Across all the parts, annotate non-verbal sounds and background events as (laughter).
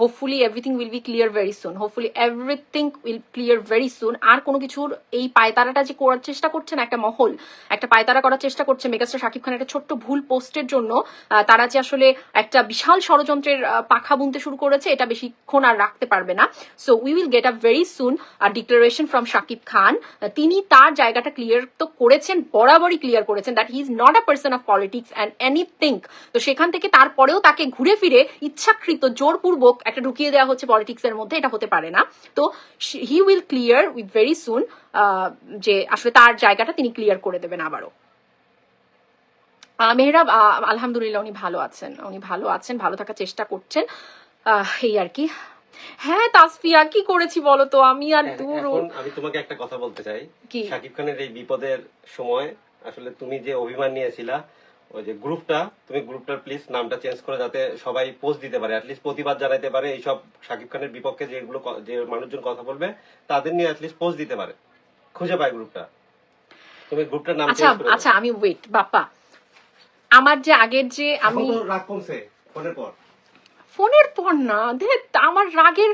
Hopefully everything will be clear very soon hopefully everything will clear very soon আর কোনো কিছুর এই পায়তারাটা যে করার চেষ্টা করছেন একটা মহল, একটা পায়তারা করার চেষ্টা করছে মেগাস্টার শাকিব খানের একটা ছোট্ট ভুল পোস্টের জন্য তারা যে আসলে একটা বিশাল ষড়যন্ত্রের পাখা বুনতে শুরু করেছে, এটা বেশিক্ষণ আর রাখতে পারবে না। So we will get a very soon R declaration from Shakib Khan. তিনি তার জায়গাটা ক্লিয়ার তো করেছেন, বরাবরই ক্লিয়ার করেছেন that he is not a person of politics and anything তো সেখান থেকে তারপরেও তাকে ঘুরে ফিরে ইচ্ছাকৃত, জোরপূর্বক একটা ঢুকিয়ে দেওয়া হচ্ছে পলিটিক্স এর মধ্যে এটা হতে পারে না। তো he will clear with very soon যে আসলে তার জায়গাটা তিনি ক্লিয়ার করে দেবেন আবারও। মেহরাব আলহামদুলিল্লাহ উনি ভালো আছেন। উনি ভালো আছেন ভালো থাকার চেষ্টা করছেন। আহ, এই আর কি। হ্যাঁ তাসফিয়া কি করেছি বলো তো আমি আর দূর আমি তোমাকে একটা কথা বলতে চাই। কি? শাকিব খানের এই বিপদের সময় আসলে তুমি যে অভিমান নিয়েছিলা ওই যে গ্রুপটা তুমি গ্রুপটার প্লিজ নামটা চেঞ্জ করে যাতে সবাই পোস্ট দিতে পারে অ্যাটলিস্ট প্রতিবাদ পারে এইসব শাকিব খানের বিপক্ষে যেগুলো যে মানুষজন কথা বলবে তাদের নিয়ে অ্যাটলিস্ট পোস্ট দিতে পারে। খুঁজে পায় গ্রুপটা। তুমি গ্রুপটার নাম আচ্ছা আচ্ছা আমি ওয়েট বাপ্পা। আমার যে আগের যে আমি আমি রাগ কমছে ফোনের পর। ফোনের পর না। আমার রাগের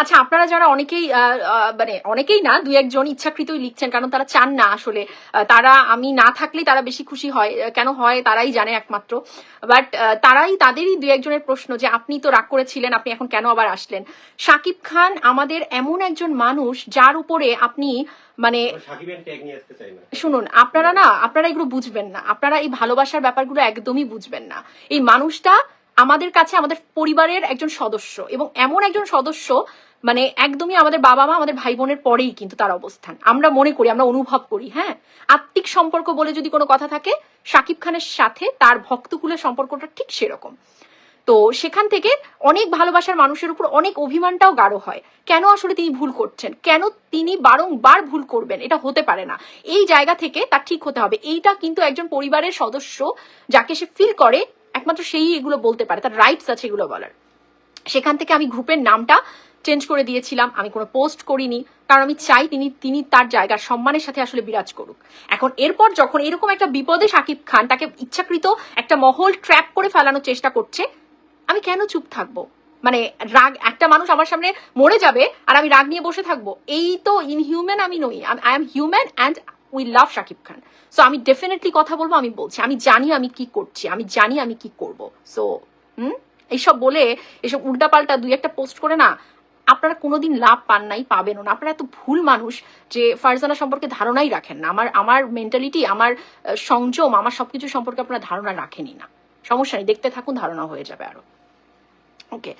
আচ্ছা আপনারা যারা অনেকেই মানে অনেকেই না দুই একজন ইচ্ছাকৃতই লিখছেন কারণ তারা চান না আসলে তারা আমি না থাকলেই তারা বেশি খুশি হয় কেন হয় তারাই জানে একমাত্র। বাট তারাই তাদেরই দুই একজনের প্রশ্ন যে আপনি তো রাগ করেছিলেন আপনি এখন কেন আবার আসলেন? শাকিব খান আমাদের এমন একজন মানুষ যার উপরে আপনি মানে শুনুন আপনারা না আপনারা এগুলো বুঝবেন না। আপনারা এই ভালোবাসার ব্যাপারগুলো একদমই বুঝবেন না। এই মানুষটা আমাদের কাছে আমাদের পরিবারের একজন সদস্য এবং এমন একজন সদস্য মানে একদমই আমাদের বাবা মা আমাদের ভাই বোনের পরেই কিন্তু তার অবস্থান। আমরা মনে করি, আমরা অনুভব করি হ্যাঁ? আত্মিক সম্পর্ক বলে যদি কোনো কথা থাকে, শাকিব খানের সাথে তার ভক্তকুলের সম্পর্কটা ঠিক সেরকম। তো সেখান থেকে অনেক ভালোবাসার মানুষের উপর অনেক অভিমানটাও গাঢ় হয়। কেন আসলে তিনি ভুল করছেন? কেন তিনি বারংবার ভুল করবেন? এটা হতে পারে না। এই জায়গা থেকে তার ঠিক হতে হবে। এইটা কিন্তু একজন পরিবারের সদস্য যাকে সে ফিল করে একমাত্র সেই এগুলো বলতে পারে, তার রাইটস আছে এগুলো বলার। সেখান থেকে আমি গ্রুপের নামটা চেঞ্জ করে দিয়েছিলাম, আমি কোনো পোস্ট করিনি, কারণ আমি চাই তিনি তিনি তার জায়গার সম্মানের সাথে আসলে বিরাজ করুক। এখন এরপর যখন এরকম একটা বিপদে শাকিব খান তাকে ইচ্ছাকৃত একটা মহল ট্র্যাপ করে ফেলানোর চেষ্টা করছে, আমি কেন চুপ থাকব? মানে রাগ, একটা মানুষ আমার সামনে মরে যাবে আর আমি রাগ নিয়ে বসে থাকব। এই তো ইনহিউম্যান আমি নই I am human and we love Shakib Khan so আমি ডেফিনেটলি কথা বলব, আমি বলছি, আমি জানি আমি কি করছি, আমি জানি আমি কি করব। So hmm? এইসব বলে এসব উল্টাপাল্টা দুই একটা পোস্ট করে না, আপনারা কোনোদিন লাভ পান নাই, পাবেনও না। আপনারা এত ভুল মানুষ যে ফারজানা সম্পর্কে ধারণাই রাখেন না। আমার আমার মেন্টালিটি আমার সংযম, আমার সবকিছু সম্পর্কে আপনারা ধারণা রাখেনই না। সমস্যা নেই, দেখতে থাকুন, ধারণা হয়ে যাবে আরও। ওকে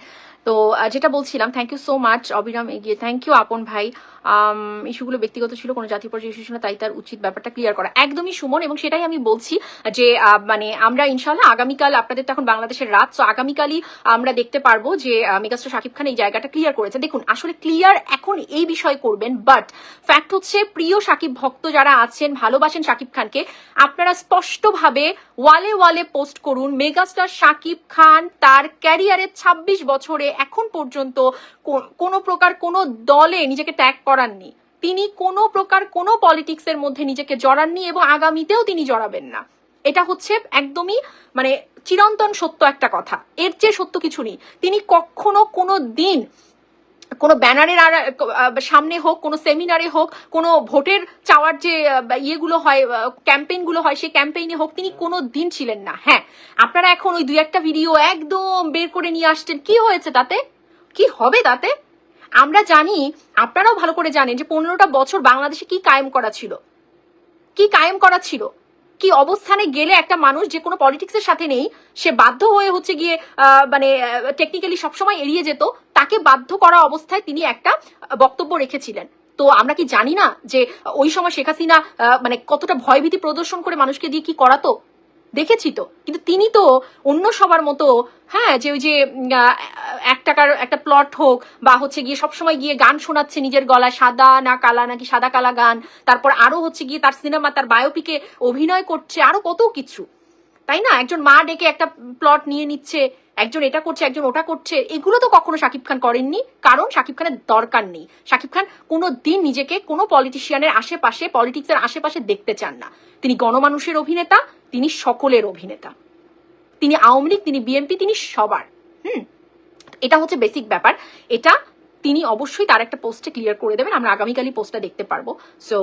তো যেটা বলছিলাম থ্যাংক ইউ সো মাচ অবিরাম, এগিয়ে থ্যাংক ইউ আপন ভাই। ইস্যুগুলো ব্যক্তিগত ছিল, কোনো জাতীয় পর্যায়ে ইস্যু ছিল তাই তার উচিত ব্যাপারটা ক্লিয়ার করা। একদমই সুমন, এবং সেটাই আমি বলছি যে মানে আমরা ইনশাল্লাহ আগামীকাল, আপনাদের তো এখন বাংলাদেশের রাত তো আগামীকালই আমরা দেখতে পারব যে মেগাস্টার শাকিব খান এই জায়গাটা ক্লিয়ার করেছে। দেখুন, আসলে ক্লিয়ার এখন এই বিষয় করবেন বাট ফ্যাক্ট হচ্ছে, প্রিয় শাকিব ভক্ত যারা আছেন, ভালোবাসেন শাকিব খানকে, আপনারা স্পষ্টভাবে ওয়ালে ওয়ালে পোস্ট করুন, মেগাস্টার শাকিব খান তার ক্যারিয়ারের ২৬ বছরে এখন পর্যন্ত কোনো প্রকার কোনো দলে নিজেকে ট্যাগ করাননি। তিনি কোনো প্রকার কোনো পলিটিক্সের মধ্যে নিজেকে জড়াননি এবং আগামীতেও তিনি জড়াবেন না। এটা হচ্ছে একদমই মানে চিরন্তন সত্য একটা কথা। এর চেয়ে সত্য কিছু নেই। তিনি কখনো কোনো দিন কোনো ব্যানারের আর সামনে হোক, কোনো সেমিনারে হোক, কোনো ভোটের চাওয়ার যে ইয়েগুলো হয় ক্যাম্পেইনগুলো হয়, সেই ক্যাম্পেইনে হোক, তিনি কোনো দিন ছিলেন না। হ্যাঁ আপনারা এখন ওই দুই একটা ভিডিও একদম বের করে নিয়ে আসছেন। কি হয়েছে তাতে? কি হবে তাতে? আমরা জানি, আপনারাও ভালো করে জানেন যে পনেরোটা বছর বাংলাদেশে কি কায়েম করা ছিল। কি কায়েম করা ছিল? কি অবস্থানে গেলে একটা মানুষ যে কোনো পলিটিক্সের সাথে নেই, সে বাধ্য হয়ে হচ্ছে গিয়ে মানে টেকনিক্যালি সবসময় এড়িয়ে যেত তাকে বাধ্য করা অবস্থায় তিনি একটা বক্তব্য রেখেছিলেন। তো আমরা কি জানি না যে ওই সময় শেখ হাসিনা মানে কতটা ভয়ভীতি প্রদর্শন করে মানুষকে দিয়ে কি করাতো? দেখেছি তো। কিন্তু তিনি তো অন্য সবার মতো হ্যাঁ যে ওই যে এক টাকার একটা প্লট হোক, বা হচ্ছে গিয়ে সবসময় গিয়ে গান শোনাচ্ছে নিজের গলায়, সাদা না কালা, নাকি সাদা কালা গান, তারপর আরও হচ্ছে গিয়ে তার সিনেমা তার বায়োপিকে অভিনয় করছে, আরও কত কিছু। তাই না? একজন মা ডেকে একটা প্লট নিয়ে নিচ্ছে, একজন এটা করছে, একজন ওটা করছে। এগুলো তো কখনো শাকিব খান করেননি। কারণ শাকিব খানের দরকার নেই। শাকিব খান কোনো দিন নিজেকে কোনো পলিটিশিয়ানের আশেপাশে পলিটিক্সের আশেপাশে দেখতে চান না। তিনি গণমানুষের অভিনেতা, তিনি সকলের অভিনেতা। তিনি আওয়ামী লীগ, তিনি বিএনপি, তিনি সবার। হুম? এটা হচ্ছে বেসিক ব্যাপার। এটা তিনি অবশ্যই তার একটা পোস্টে ক্লিয়ার করে দেবেন। আমরা আগামীকালই পোস্টটা দেখতে পারব। So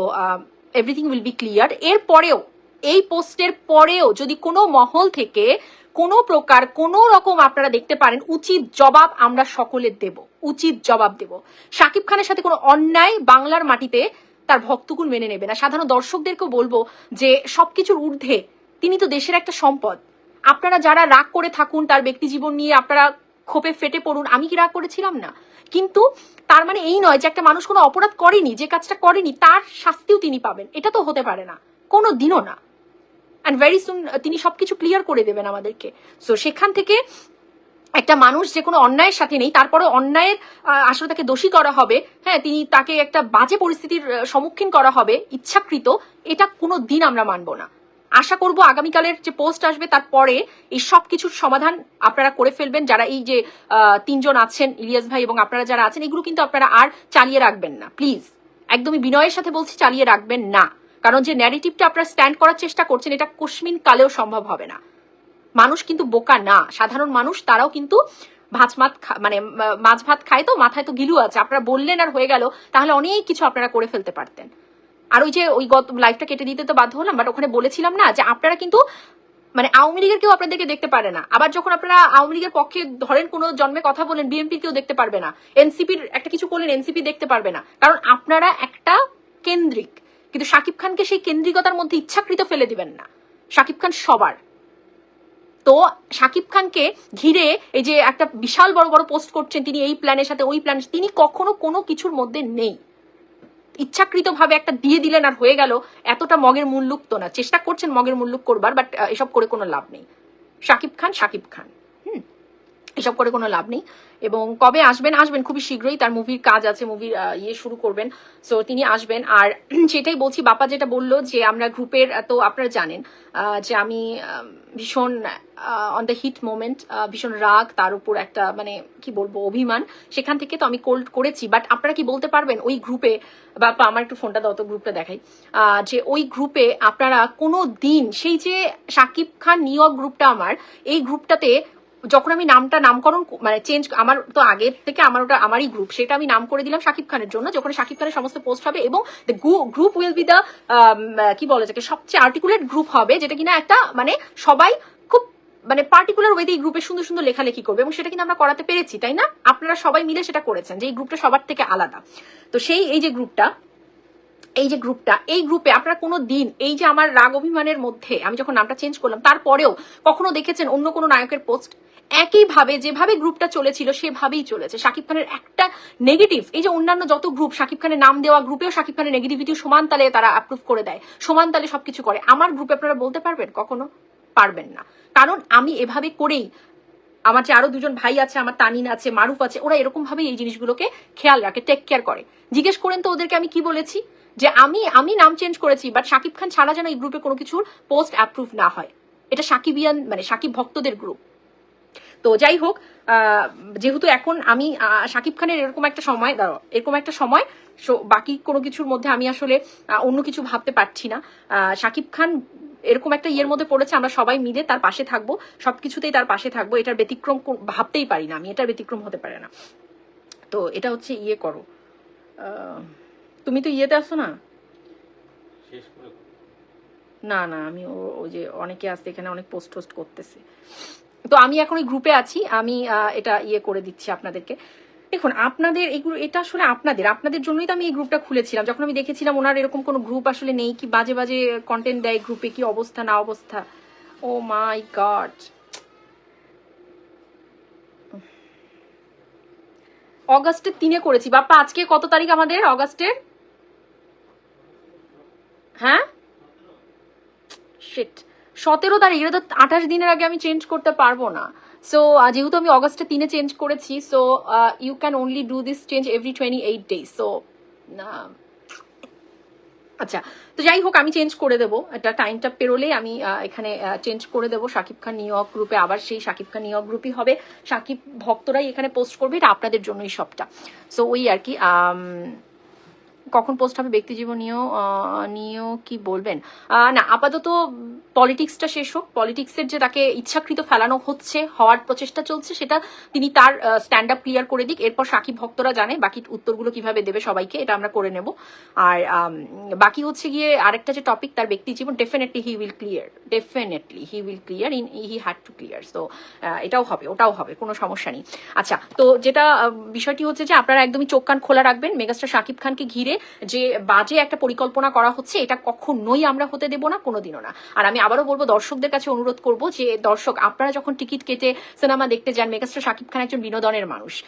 everything will be clear এর পরেও এই পোস্টের পরেও যদি কোনো মহল থেকে কোনো প্রকার কোনো রকম আপনারা দেখতে পারেন, উচিত জবাব আমরা সকলে দেব, উচিত জবাব দেব। শাকিব খানের সাথে কোনো অন্যায় বাংলার মাটিতে তার ভক্তকুল মেনে নেবে না। সাধারণ দর্শকদেরকেও বলব যে সবকিছুর ঊর্ধ্বে তিনি তো দেশের একটা সম্পদ। আপনারা যারা রাগ করে থাকুন, তার ব্যক্তি জীবন নিয়ে আপনারা ক্ষোভে ফেটে পড়ুন, আমি কি রাগ করেছিলাম? না। কিন্তু তার মানে এই নয় যে একটা মানুষ কোনো অপরাধ করেনি, যে কাজটা করেনি, তার শাস্তিও তিনি পাবেন। এটা তো হতে পারে না। কোনো দিনও না। অ্যান্ড ভেরি সুন তিনি সবকিছু ক্লিয়ার করে দেবেন আমাদেরকে। সো সেখান থেকে একটা মানুষ যে কোনো অন্যায়ের সাথে নেই তারপরে অন্যায়ের আসলে তাকে দোষী করা হবে হ্যাঁ তিনি তাকে একটা বাজে পরিস্থিতির সম্মুখীন করা হবে, ইচ্ছাকৃত, এটা কোনো দিন আমরা মানব না। আশা করব আগামীকালের যে পোস্ট আসবে তারপরে এই সব কিছুর সমাধান আপনারা করে ফেলবেন। যারা এই যে তিনজন আছেন, ইলিয়াস ভাই এবং আপনারা যারা আছেন, এগুলো কিন্তু আপনারা আর চালিয়ে রাখবেন না। প্লিজ একদমই বিনয়ের সাথে বলছি, চালিয়ে রাখবেন না। কারণ যে ন্যারেটিভটা আপনারা স্ট্যান্ড করার চেষ্টা করছেন, এটা কশ্মিন কালেও সম্ভব হবে না। মানুষ কিন্তু বোকা না। সাধারণ মানুষ, তারাও কিন্তু ভাত খা- মানে মাছ ভাত খায় তো, মাথায় তো গিলু আছে। আপনারা বললেন আর হয়ে গেল, তাহলে অনেক কিছু আপনারা করে ফেলতে পারতেন। আর ওই যে ওই গত লাইফটা কেটে দিতে তো বাধ্য হলাম বাট ওখানে বলেছিলাম না যে আপনারা কিন্তু মানে আওয়ামী লীগের কেউ আপনাদেরকে দেখতে পারে না। আবার যখন আপনারা আওয়ামী লীগের পক্ষে ধরেন কোনো জন্মে কথা বলেন বিএনপির কেউ দেখতে পারবে না। এনসিপির একটা কিছু করলেন এনসিপি দেখতে পারবে না। কারণ আপনারা একটা কেন্দ্রিক। কিন্তু শাকিব খানকে সেই কেন্দ্রিকতার মধ্যে ইচ্ছাকৃত ফেলে দিবেন না। শাকিব খান সবার। তো শাকিব খানকে ঘিরে এই যে একটা বিশাল বড় বড় পোস্ট করছেন তিনি এই প্ল্যানের সাথে ওই প্ল্যান তিনি কখনো কোনো কিছুর মধ্যে নেই। ইচ্ছাকৃতভাবে একটা দিয়ে দিলেন আর হয়ে গেল, এতটা মগের মুল্লুক তো না। চেষ্টা করছেন মগের মুল্লুক করবার বাট এসব করে কোনো লাভ নেই। শাকিব খান শাকিব খান। এসব করে কোনো লাভ নেই। এবং কবে আসবেন আসবেন খুবই শীঘ্রই। তার মুভির কাজ আছে মুভির ইয়ে শুরু করবেন। সো তিনি আসবেন। আর (clears throat) সেটাই বলছি বাপা যেটা বলল যে, আমরা গ্রুপের তো আপনারা জানেন যে আমি ভীষণ অন দ্য হিট মোমেন্ট ভীষণ রাগ, তার উপর একটা মানে কি বলব, অভিমান। সেখান থেকে তো আমি কোল্ড করেছি। বাট আপনারা কি বলতে পারবেন, ওই গ্রুপে বাপা আমার একটু ফোনটা দাও তো গ্রুপটা দেখাই। যে ওই গ্রুপে আপনারা কোনো দিন, সেই যে সাকিব খান নিয়োগ গ্রুপটা আমার, এই গ্রুপটাতে যখন আমি নামটা, নামকরণ মানে চেঞ্জ আমার তো আগের থেকে আমার ওটা আমারই গ্রুপ সেটা আমি নাম করে দিলাম শাকিব খানের জন্য, যখন শাকিব খানের সমস্ত পোস্ট হবে এবং গ্রুপ উইল বি দ্য কি বলে যাকে সবচেয়ে আর্টিকুলেট গ্রুপ হবে, যেটা কিনা একটা মানে সবাই খুব মানে পার্টিকুলার ওয়েতে এই গ্রুপে সুন্দর সুন্দর লেখালেখি করবে এবং সেটা কিন্তু আমরা করাতে পেরেছি, তাই না? আপনারা সবাই মিলে সেটা করেছেন, যে এই গ্রুপটা সবার থেকে আলাদা। তো সেই, এই যে গ্রুপটা এই যে গ্রুপটা এই গ্রুপে আপনারা কোনো দিন, এই যে আমার রাগ অভিমানের মধ্যে, আমি যখন নামটা চেঞ্জ করলাম, তারপরেও কখনো দেখেছেন অন্য কোনো নায়কের পোস্ট একইভাবে যেভাবে গ্রুপটা চলেছিল, সেভাবেই চলেছে। শাকিব খানের একটা নেগেটিভ এই যে অন্যান্য যত গ্রুপ শাকিব খানের নাম দেওয়া গ্রুপেও শাকিব খানের নেগেটিভিটি সমান তালে তারা অ্যাপ্রুভ করে দেয়, সমান তালে সবকিছু করে। আমার গ্রুপে আপনারা বলতে পারবেন? কখনো পারবেন না। কারণ আমি এভাবে করেই আমার যে আরও দুজন ভাই আছে, আমার তানিন আছে, মারুফ আছে, ওরা এরকম ভাবে এই জিনিসগুলোকে খেয়াল রাখে টেক কেয়ার করে। জিজ্ঞেস করেন তো ওদেরকে আমি কি বলেছি? যে আমি আমি নাম চেঞ্জ করেছি বাট শাকিব খান ছাড়া যেন এই গ্রুপে কোনো কিছুর পোস্ট অ্যাপ্রুভ না হয়। এটা সাকিবিয়ান মানে সাকিব ভক্তদের গ্রুপ তো যাই হোক যেহেতু এখন আমি শাকিব খানের এরকম একটা সময় দাঁড়াও এরকম একটা সময় so বাকি কোনো কিছুর মধ্যে আমি আসলে অন্য কিছু ভাবতে পারছি না। শাকিব খান এরকম একটা ইয়ের মধ্যে পড়েছে আমরা সবাই মিলে তার পাশে থাকব সবকিছুতেই তার পাশে থাকব এটার ব্যতিক্রম ভাবতেই পারি না আমি এটার ব্যতিক্রম হতে পারে না। তো এটা হচ্ছে ইয়ে করো। তুমি তো ইয়েতে আসো না? না না আমি ও- ওই যে অনেকে আসছে এখানে অনেক পোস্ট টোস্ট করতেছে। তো আমি এখন ওই গ্রুপে আছি। আমি এটা ইয়ে করে দিচ্ছি আপনাদেরকে। দেখুন, আপনাদের এই এটা আসলে আপনাদের। আপনাদের জন্যই তো আমি এই গ্রুপটা খুলেছিলাম। যখন আমি দেখেছিলাম ওনার এরকম কোনো গ্রুপ আসলে নেই কি, বাজে বাজে কন্টেন্ট দেয় গ্রুপে কি অবস্থা, না অবস্থা? ও মাই গড অগাস্টের তিনে করেছি। বাপ্পা, আজকে কত তারিখ আমাদের অগাস্টের? হ্যাঁ? শিট সতেরো তারিখ, এটা তো আঠাশ দিনের আগে আমি চেঞ্জ করতে পারব না। সো যেহেতু আমি অগস্টে তিনে চেঞ্জ করেছি so you can only do this change every twenty eight days so আচ্ছা তো যাই হোক, আমি চেঞ্জ করে দেবো। এটা টাইমটা পেরোলেই আমি এখানে চেঞ্জ করে দেবো। শাকিব খান নিউ ইয়র্ক গ্রুপে আবার সেই শাকিব খান নিউ ইয়র্ক গ্রুপই হবে। সাকিব ভক্তরাই এখানে পোস্ট করবে, এটা আপনাদের জন্যই সবটা। সো ওই আর কি কখন পোস্ট হবে ব্যক্তি জীবন নিয়েও নিয়েও কি বলবেন? না, আপাতত পলিটিক্সটা শেষ হোক। পলিটিক্সের যে তাকে ইচ্ছাকৃত ফেলানো হচ্ছে, হওয়ার প্রচেষ্টা চলছে, সেটা তিনি তার স্ট্যান্ড আপ ক্লিয়ার করে দিক। এরপর সাকিব ভক্তরা জানে বাকি উত্তরগুলো কীভাবে দেবে সবাইকে, এটা আমরা করে নেব। আর বাকি হচ্ছে গিয়ে আরেকটা যে টপিক তার ব্যক্তি জীবন definitely he will clear definitely he will clear in he had to clear so এটাও হবে, ওটাও হবে, কোনো সমস্যা নেই। আচ্ছা তো যেটা বিষয়টি হচ্ছে যে আপনারা একদমই চোখ কান খোলা রাখবেন। মেগাস্টার শাকিব খানকে ঘিরে যে বাজে একটা পরিকল্পনা করা হচ্ছে, এটা কখনোই আমরা হতে দেব না, কোনোদিনও না। আর আমি আবারও বলব, দর্শকদের কাছে অনুরোধ করব যে, দর্শক, আপনারা যখন টিকিট কেটে সিনেমা দেখতে যান, মেগাস্টার শাকিব খান একজন বিনোদনের মানুষ।